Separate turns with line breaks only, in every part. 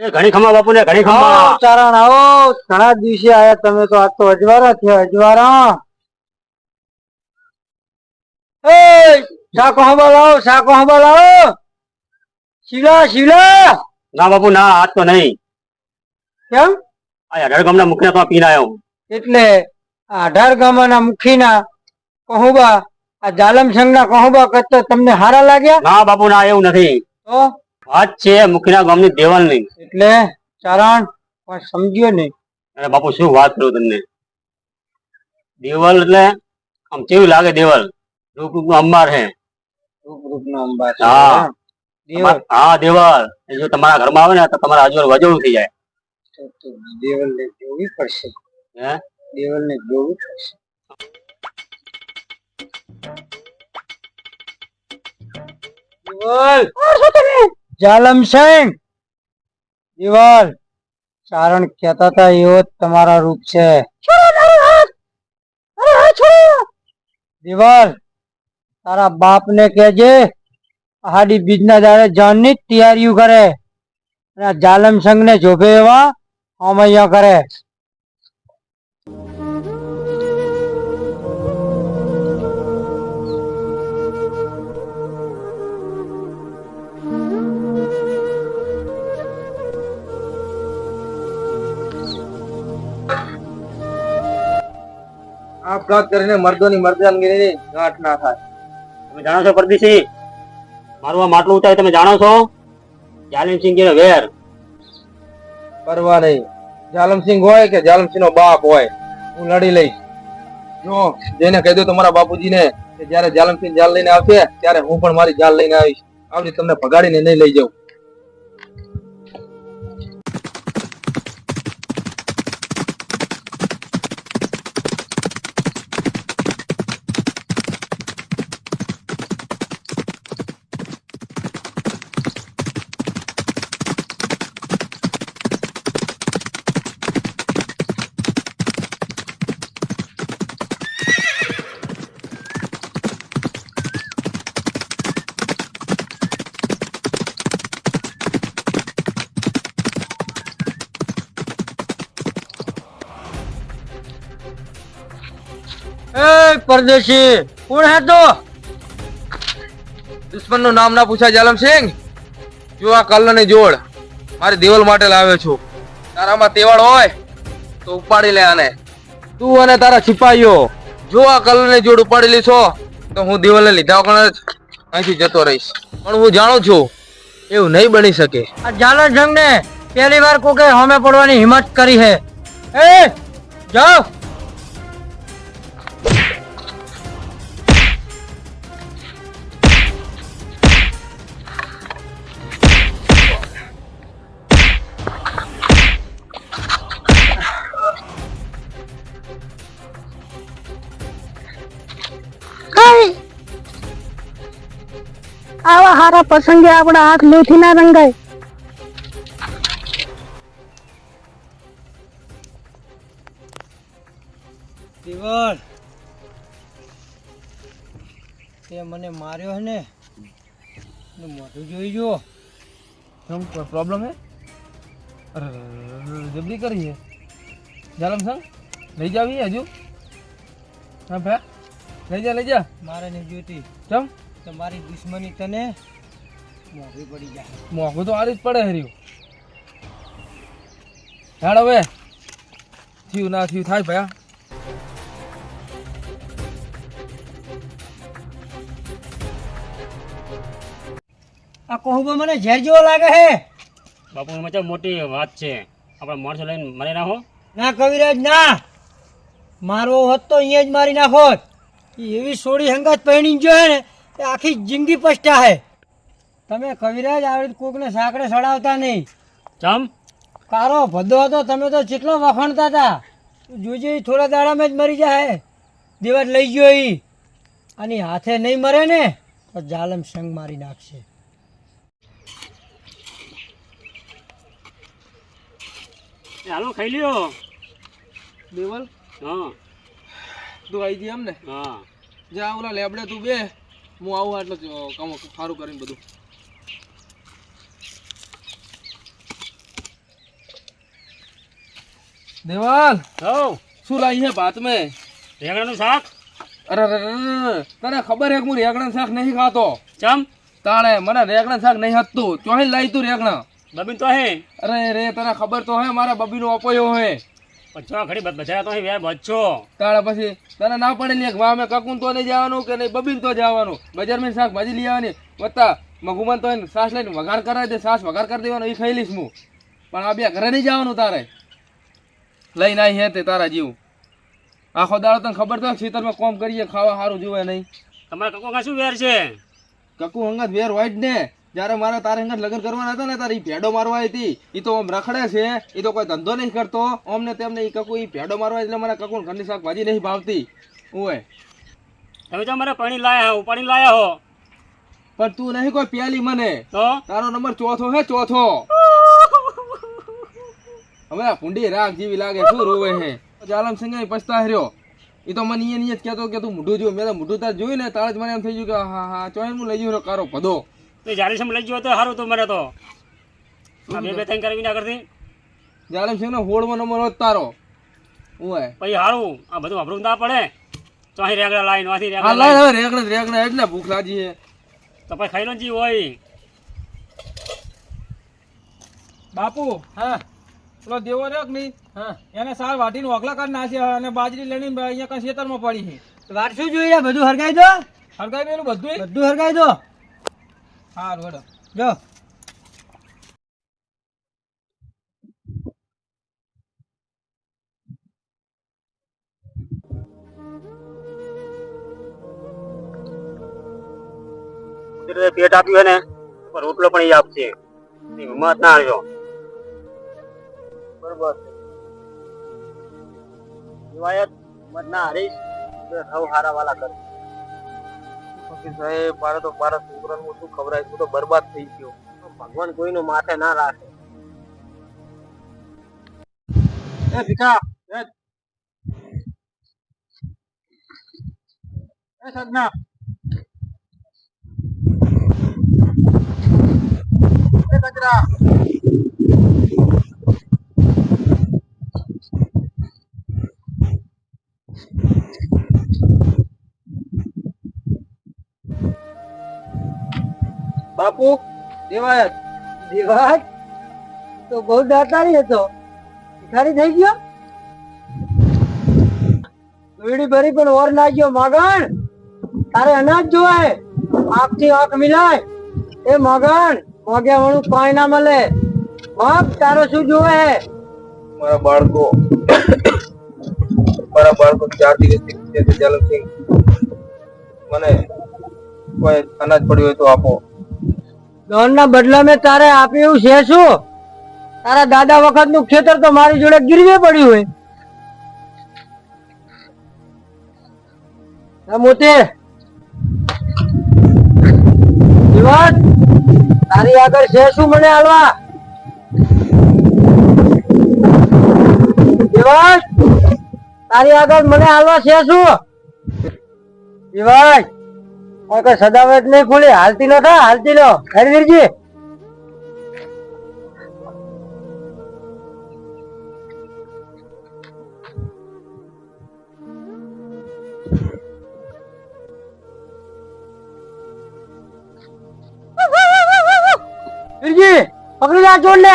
એ ઘણી ખમા બાપુ ને ઘણી ખમા.
ચારણ આવો. ઘણા દિવસે આયા તમે તો આ તો અજવારા છે અજવારા એ શાકો હંબા લાવો શાકો હંબા લાવો શીલા શીલા.
ના બાપુ ના આજ તો નહીં.
કેમ?
આ અઢાર ગામના મુખને તો પીને આવ્યો
એટલે અઢાર ગામના મુખીના કહુબા આ જાલમ સંઘના કહુબા કરતા તમને હારા લાગ્યા?
ના બાપુ ના એવું નથી.
તો?
વાત છે મુખીના ગામની દેવાલની.
એટલે ચારણ પણ સમજ્યો નહીં.
અરે બાપુ શું વાત કરું તમને? દેવાલ એટલે આમ કેવી લાગે દેવાલ? રૂપ રૂપનું અંબાર હે
રૂપ રૂપનો અંબા અંબાર
હા.
દેવલ.
હા દેવાલ. જો તમારા ઘરમાં આવે ને તો તમારા આજુબાજુ વજવું થઈ જાય.
દેવલ ને જોવી પડશે.
હે?
દેવલ ને જોવી પડશે. દેવલ! જાલમ સિંહ દિવાલ. ચારણ કહેતા હતા એવો તમારા રૂપ છે. દિવાલ. તારા બાપ ને કેજે હાડી બીજના દાડે જાનની ની તૈયારીઓ કરે અને આ જાલમ સંઘ ને જોભે એવા અમૈયા કરે.
આપઘાત કરીને મર્દોની મર્દાનગીની ગાંઠ ના થાય.
તમે જાણો છો પરદેશી? મારું આ માટલું ઉતારે તમે જાણો છો? જાલિમસિંહ કે વેર.
પરવા નહીં. જાલમસિંહ હોય કે જાલમસિંહ નો બાપ હોય હું લડી લઈશ. જો જેને કહી દો તમારા બાપુજીને કે જ્યારે જાલમસિંહ જાલ લઈને આવશે ત્યારે હું પણ મારી જાલ લઈને આવીશ. આવડી તમને ભગાડીને નહીં લઈ જાઉં.
પરદેશી. કોણ હે તો?
દુશ્મનનું નામ ના પૂછાય જાલમસિંહ જો આ કલ્લ જોડ મારી દેવલ માટે લાવ્યો છું. તારામાં તેવાડ હોય તો ઉપાડી લે આને. તું અને તારા સિપાહીઓ, જો આ કલ્લ ને જોડ ઉપાડી લીધો તો હું દેવલ ને લીધા વગર અહીંથી જતો રહીશ. પણ હું જાણું છું, એવું નહીં બની શકે.
આ જાલમ સંઘ ને પહેલી વાર કોકે હોમે પડવાની હિંમત કરી હે. એ, જાઓ.
હારા પ્રસંગે આપણા હાથ લેથી ના રંગાય
તે મને માર્યો હે ને. મોઢું જોઈ જો
પ્રોબ્લેમ હે? અરે જબરી કરી છે જાલમ સંગ લઈ જાવી હજુ. હા ભાઈ લઈ જા લઈ જા.
મારે નહીં જોઈતી.
ચમ?
તમારી દુશ્મની તને મોઢી પડી જાય.
મોંઘું તો આરી જ પડે હર્યું. હેડ હવે. થયું ના થયું થાય ભયા
આ કહુબો મને ઝેર જેવો લાગે હે.
બાપુ એમાં તો મોટી વાત છે. આપણે માણસો લઈને મરી નાખો
ના કવિરાજ ના. મારવો હોત તો અહીંયા જ મારી નાખોત. ઈ એવી સોડી હંગાત પહેણી જો હે ને આખી જિંદગી પછતા હે તમે કવિરાજ આવડી કોકને સાંકડે સડાવતા નહીં.
ચમ?
કારો ભદ્દો હતો તમે તો કેટલો વખણતા હતા. તું જોજે થોડા દાડામાં જ મરી જાય દેવાજ લઈ ગયો એ અને હાથે નહીં મરે ને તો જાલમ સંગ મારી નાખશે.
એ હાલો ખાઈ લ્યો.
દેવલ
હા.
તું આવી ગઈ એમ ને?
હા.
જા ઓલા લેબડે તું બે. હું આવું આટલું કામ સારું કરીને બધું. દેવાલ
હઉ.
શું લાવી છે ભાત મેં
રેંગણાનું શાક?
અરે તને ખબર હે કે હું રેગણા શાક નહીં ખાતો?
ચમ?
તાણે મને રેગણા શાક નહીં હતું ચોહી લાવી તું રેંગણા?
બબીન તો હે.
અરે રે તને ખબર તો હે મારા બબીનો અપયો હે.
પચવા ખડી બચારા તો વ્યાય બચો
તાણે પછી તને ના પડે કે વામે મેં કકુન તો નહીં જવાનું કે નહીં બબીન તો જવાનું. બજારમાં શાકભાજી લઈ આવવાની. વત્તા મગુમાન તો સાસ લઈને વઘાર કરાવી દે સાસ વઘાર કરી દેવાનો એ ખાઈ લઈશ હું. પણ આ બે ઘરે નહીં જવાનું તારે. લઈને આવી હે તે તારા જીવ. આખો દાડો તને ખબર તો ખેતરમાં કોમ કરીએ ખાવા સારું જોવે નહીં.
તમારા કકો કાં શું વેર છે?
કકુ હંગાત વેર હોય જ ને. જ્યારે મારા તારે હંગાત લગ્ન કરવાના હતા ને તારી ભેડો મારવા હતી. એ તો આમ રખડે છે. એ તો કોઈ ધંધો નહીં કરતો. અમને તેમને એ કકુ એ ભેડો મારવા એટલે મારા કકુ ઘરની શાકભાજી નહીં ભાવતી. ઓય
તમે તો મારે પાણી લાયા હો પાણી લાયા હો.
પણ તું નહીં કોઈ પ્યાલી મને.
તો?
તારો નંબર ચોથો હે ચોથો. હવે આ ભૂંડી રાગ જેવી લાગે શું રોવે હે? જાલમ સિંહ પછતા હર્યો એ તો મને અહીંયા જ કહેતો કે તું મૂઢું જોયું મેં તો મૂઢું તાર જોયું ને તારે જ મને એમ થઈ ગયું કે હા હા ચોય હું લઈ ગયો કારો પદો
તે જારી સમ લઈ ગયો તો સારું તો મને તો. આ બે બે ત્રણ કરવી ના કરતી?
જાલમ સિંહ નો હોળવો નંબર હોત તારો. ઓય
પછી હારું આ બધું વાપરવું ના પડે. તો અહીં રેગડા લાઈન વાથી
હા
રેગડા
લાય
લાઈ
હવે રેગડા રેગડા એટલે ભૂખ લાગી છે
તો પછી ખાઈ લો જી હોય.
બાપુ હા. પેલો દેવો રહ્યો કે નહીં? એને સાર વાટીને ઓખલા કરી નાખ્યા અને બાજરી લઈને અહીંયા કઈ ખેતરમાં પડી છે. વાર શું જોઈએ? બધું હરગાઈ દો. હરગાઈ દેલું બધું બધું હરગાઈ દો. હા વડો જો.
પેટ આપ્યું ને રોટલો પણ એ આપશે. હિંમત ના આવ્યો બરોબર રિવાયત હિંમત ના સૌ હારા વાલા કર
સાહેબ મારે તો મારા છોકરાનું શું ખવડાય? તું તો બરબાદ થઈ ગયો.
ભગવાન કોઈનું માથે ના રાખે. એ ભીખા એ. એ એ કચરા
બાપુ. દેવાયત
દિવાજ તો બહુ દાતારી હતો. ભિખારી થઈ ગયો? વીડી ભરી પણ ઓર ના ગયો મગણ, તારે અનાજ જોવાય. આંખથી આંખ મિલાય. એ મગણ મોગ્યા વણું પાણી ના મળે. બાપ, તારો શું જોવે?
મારા બાળકો મારા બાળકો ચાર દિવસથી જાલમસિંહ મને કોઈ અનાજ પડ્યું હોય તો આપો.
લોનના બદલા મેં તારે આપ્યું છે શું? તારા દાદા વખતનું ખેતર તો મારી જોડે ગીરવે પડ્યું હોય. મોતે તારી આગળ છે શું મને હાલવા? દિવસ તારી આગળ મને હાલવા છે શું? દિવસ કોઈ કોઈ સદાવત નહીં ખુલી. હાલતી નો થા, હાલતી લો. હરવીરજી વીરજી. પકડી લા જોડ ને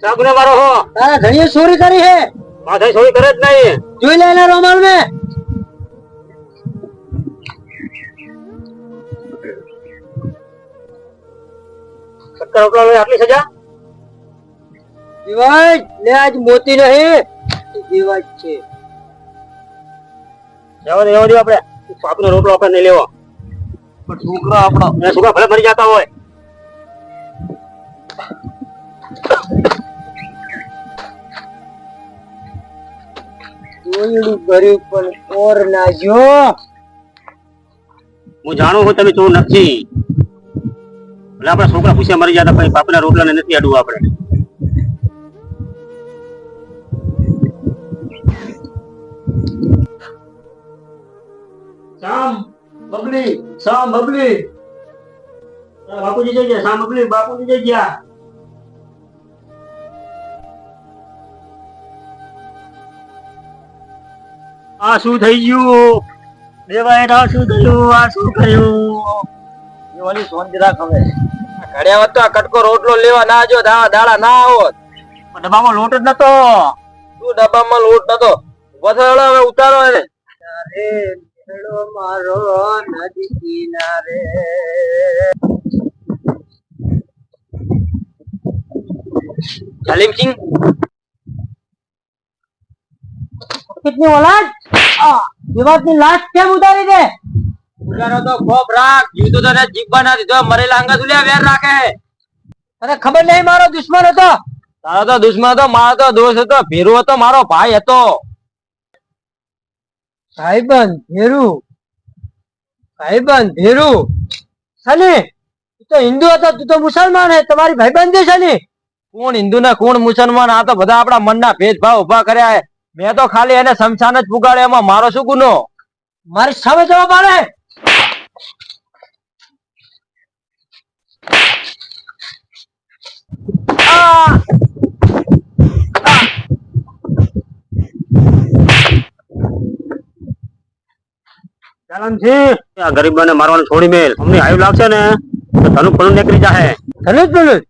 સાગુને મારો હો.
તારા ધણીએ ચોરી કરી હે.
માથે ચોરી કરે જ નહીં.
જોઈ લે એના રોમાલ મે.
સત્તર રોટલા આટલી સજા?
દિવાજ લે આજ મોતી નહીં. દિવાજ છે.
જવા દે જવા દે આપણે. પાપનો રોટલો આપણે નહીં લેવો.
પણ છોકરો આપણો
છોકરા ભલે મરી જતા હોય.
દોયડું કર્યું પણ ઓર ના જો.
હું જાણું છું તમે ચોર નથી. એટલે આપણા છોકરા પૂછ્યા મરી જતા પછી બાપના રોટલાને નથી અડવું આપણે. શામ બબલી શામ બબલી. બાપુજી જઈ ગયા શામ બબલી બાપુજી જઈ ગયા. આ શું થઈ ગયું. દેવાય આ શું થયું આ શું થયું.
દેવાની સોંજરા ખમે ઘડિયા વખત તો આ કટકો રોટલો લેવા ના જો દાડા દાડા ના આવોત.
ડબ્બામાં લોટ જ નતો.
તું ડબ્બામાં લોટ નતો? વથાડો હવે ઉતારો એને.
મારો નદી કિનારે.
જાલિમસિંહ
કેટલી ઓલાદ? વિવાદની લાશ કેમ ઉતારી દે?
ઉતારો તો ખોફ રાખ. જીવતો તને જીવવા ના દીધો. મરેલા અંગા સુલ્યા વેર રાખે.
તને ખબર નહીં મારો દુશ્મન હતો?
તારો તો દુશ્મન હતો મારો તો દોસ્ત હતો. ભેરુ હતો મારો ભાઈ હતો.
ભાઈબંધ ભેરુ. ભાઈબંધ ભેરુ. સની તું તો હિન્દુ હતો તું તો મુસલમાન હે. તમારી ભાઈબંધ છે સની
કોણ હિન્દુ ને કોણ મુસલમાન? આ તો બધા આપણા મનના ભેદભાવ ઊભા કર્યા હે. મેં તો ખાલી એને શમશાન જ પુગાડે એમાં મારો શું ગુનો?
મારી સામે આલે! આ!
ચાલનજી! આ મારવાનું છોડી મેલ. અમને આયુ લાગશે ને તો ધનુ પણ નીકળી જાહે.
ધનુષ ધનુષ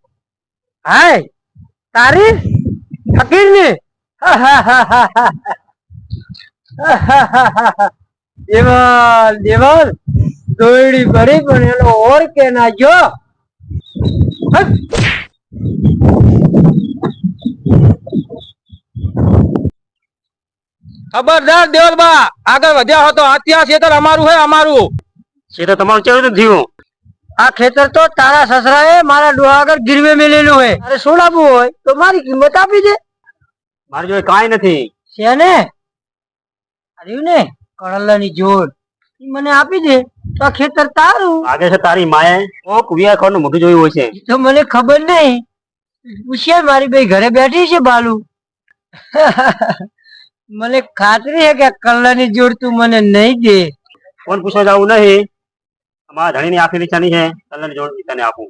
હાય! તારી ફકીરની દેવલ દેવલ દોયડી ભરી પણ એનો ઓર કે ના જો.
ખબરદાર દેવલ બા આગળ વધ્યા હતો અત્યાર ખેતર અમારું હે અમારું.
ખેતર તો તમારું કેવું થયું?
આ ખેતર તો તારા સસરાએ મારા ડોહા આગળ ગીરવે મેલેલું હોય અરે સોડાવું હોય? તો મારી કિંમત આપી દે.
મારી જોડે કાંઈ નથી.
છે ને? આવ્યું ને કડલાની જોડ. ઈ મને આપી દે. તો આ ખેતર તારું.
લાગે છે તારી માએ કોક વિયા ખોરનું મોઢું જોયું હોય છે.
ઈ તો મને ખબર નહીં. હોશિયાર મારી ભાઈ ઘરે બેઠી છે બાલુ. મને ખાતરી છે કે આ કળલાની જોડ તું મને નહીં દે.
કોણ પૂછવા જવું નહીં. અમારા ધણીની આખી નિશાની છે. કલ્લાની જોડ તને આપું.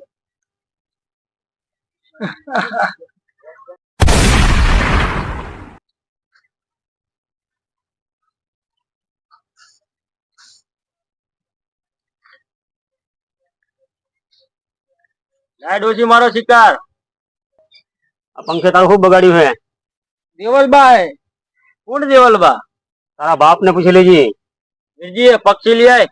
લાય ડોશી મારો શિકાર.
આ પંખે તારું ખૂબ બગાડ્યું છે
દેવલભાઈ કોણ દેવલબા
તારા બાપ ને પૂછી લેજે.
વિરજી પક્ષી લઈ આય.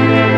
Thank you.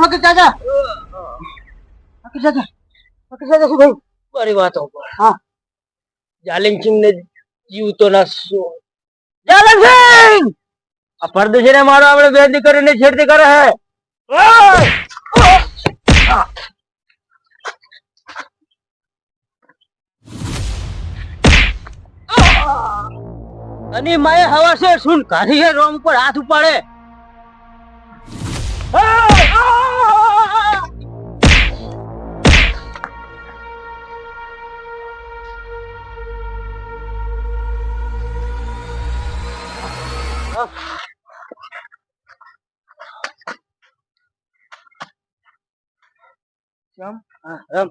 સામ
ચાચા ફકીર ચાચા ફકીર ચાચા શું કહ્યું મારી વાતો હા. જાલિમ સિંહ ને જીવતો ના શું જાલિમ સિંહ! આ પરદેશી ને મારો આપણે બેદી કરીને છેડતી કરે હે. અને માએ હવા છે સુન કાઢી હે રોમ પર હાથ ઉપાડે. રમ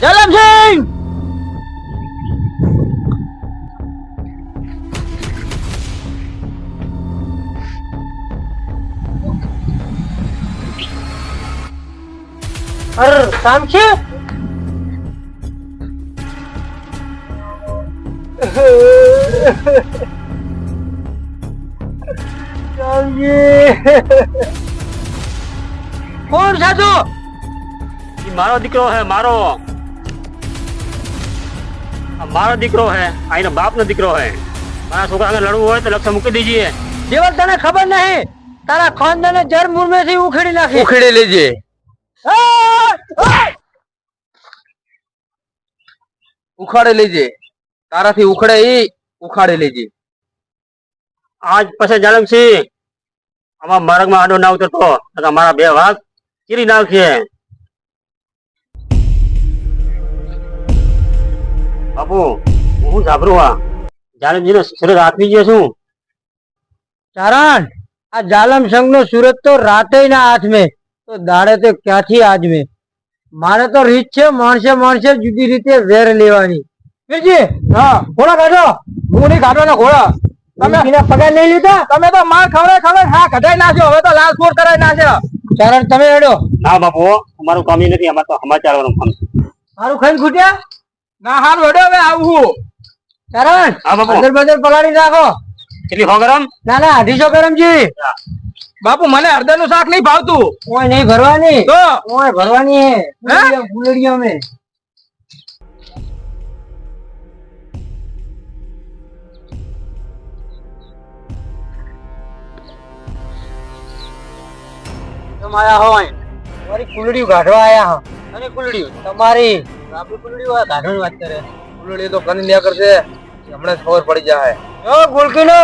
જલમસિંહ અર કામ છે? કોણ સાધુ
ઈ મારો દીકરો હે મારો. આ મારો દીકરો હે આ એના બાપનો દીકરો હે. મારા છોકરાને લડવું હોય તો લક્ષ્ય મૂકી દીજીએ.
દેવલ તને ખબર નહીં? તારા ખાનદાને જર મુરમેથી ઉખેડી નાખી.
ઉખેડી લેજે. ઉખાડી લેજે. તારાથી ઉખડે ઈ ઉખાડી લેજે.
આજ પછી જાલમસિંહ આમાં માર્ગમાં આડો ના ઉતરતો મારા બે વાઘ ચીરી નાખીએ બાપુ હું સાંભળું આ? જાલમજીનો સુરત આપી ગયો છું.
ચારણ આ જાલમ સંઘ નો સુરત તો રાતે ના હાથ મેં તો દાડે તો ક્યાંથી આજ મેં મારે તો રીત છે માણસે માણસે જુદી રીતે વેર લેવાની. વીરજી હા. ઘોડા કાઢો. હું નહીં કાઢો ને ઘોડા. તમે પગાર નહીં લીધા? તમે તો માર ખવડે ખવડે હા કઢાઈ નાખ્યો હવે તો લાલ ફોડ કરાવી નાખ્યો ચારણ તમે
ના બાપુ અમારું કામ નથી અમારે તો સમાચાર વાળું કામ છે.
મારું ખાઈને ખૂટ્યા?
ના હારું હેડો હવે આવું
ચારણ
હા બાપુ.
અંદર બદર પલાળી રાખો
કેટલી હો ગરમ
ના ના અઢીસો કરમજી
બાપુ મને હળદરનું શાક નહીં ભાવતું.
ઓય નહીં ભરવાની?
તો?
ઓય ભરવાની હે. તમારા હોય. તમારી કુલડી કાઢવા આયા હો. અને કુલડી તમારી? આપણી કુલડી હોય કાઢવાની વાત કરે.
કુલડી તો કરી ન્યા કરશે. હમણાં જ ખબર પડી જાય
ઓ ગુલકીનો